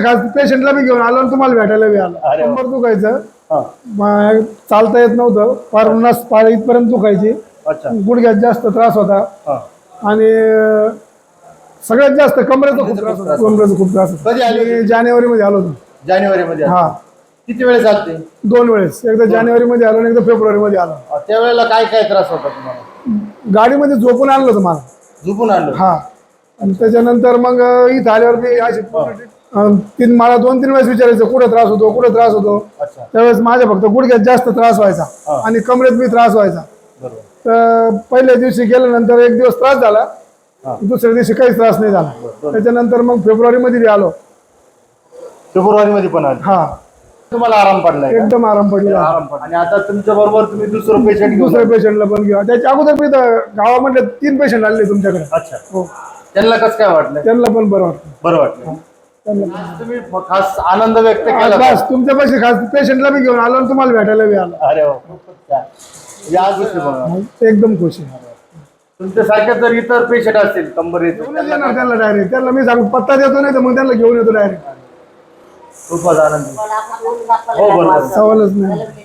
खास पेशंटला बी घेऊन आलो आणि तुम्हाला भेटायला बी आलो. अरे वा. कंबर दुखायचं. हा. मग चालता येत नव्हतं. फार नस पार इथपर्यंत दुखायची. अच्छा. गुडघ्यात जास्त त्रास होता. हा. आणि अं, सगळ्यात जास्त कमरेचा खूप त्रास होता. कमरेचा खूप त्रास होता. कधी आले जानेवारी मध्ये आलो होतो. जानेवारी मध्ये हा. किती वेळ चालते दोन वेळेस. एकदा जानेवारी मध्ये आलो आणि एकदा फेब्रुवारी मध्ये आलो त्यावेळेला काय काय त्रास होता तुम्हाला? गाडीमध्ये झोपून आणलं होतं मला. झोपून आणलं हा. आणि त्याच्यानंतर मग इथं आल्यावर मी अशी तीन मला दोन तीन वेळेस विचारायचं कुठे त्रास होतो कुठे त्रास होतो? अच्छा. त्यावेळेस माझ्या फक्त गुडघ्यात जास्त त्रास व्हायचा. आणि कमरेत बी त्रास व्हायचा. तर पहिल्या दिवशी गेल्यानंतर एक दिवस त्रास झाला. दुसऱ्या दिवशी काहीच त्रास नाही झाला. त्याच्यानंतर मग फेब्रुवारी मध्ये आलो. फेब्रुवारी मध्ये पण आले. हा. तुम्हाला आराम पडलाय का? एकदम आराम पडला. आणि आता तुमच्या बरोबर तुम्ही दुसरं पेशंट दुसऱ्या पेशंटला पण घेऊ त्याच्या अगोदर मी गावामध्ये तीन पेशंट आले तुमच्याकडे. अच्छा. हो. त्यांना कसं काय वाटलं? त्यांना पण बरं वाटतं बरं वाटलं. आज तुम्ही खास आनंद व्यक्त केला का? बस तुमच्यापाशी खास पेशंटला बी घेऊन आलो आणि तुम्हाला भेटायला बी आलो. अरे वा, खूपच छान. या गोष्टी बघा. एकदम खुश आहे. तुमच्या सारख्या जर इतर पेशंट असतील कंबरेचे घेऊनच येणार त्यांना डायरेक्ट त्यांना मी सांगू पत्ता देतो नाही तर मग त्यांना घेऊन येतो डायरेक्ट खूपच आनंद. हो बरोबर सवालच नाही.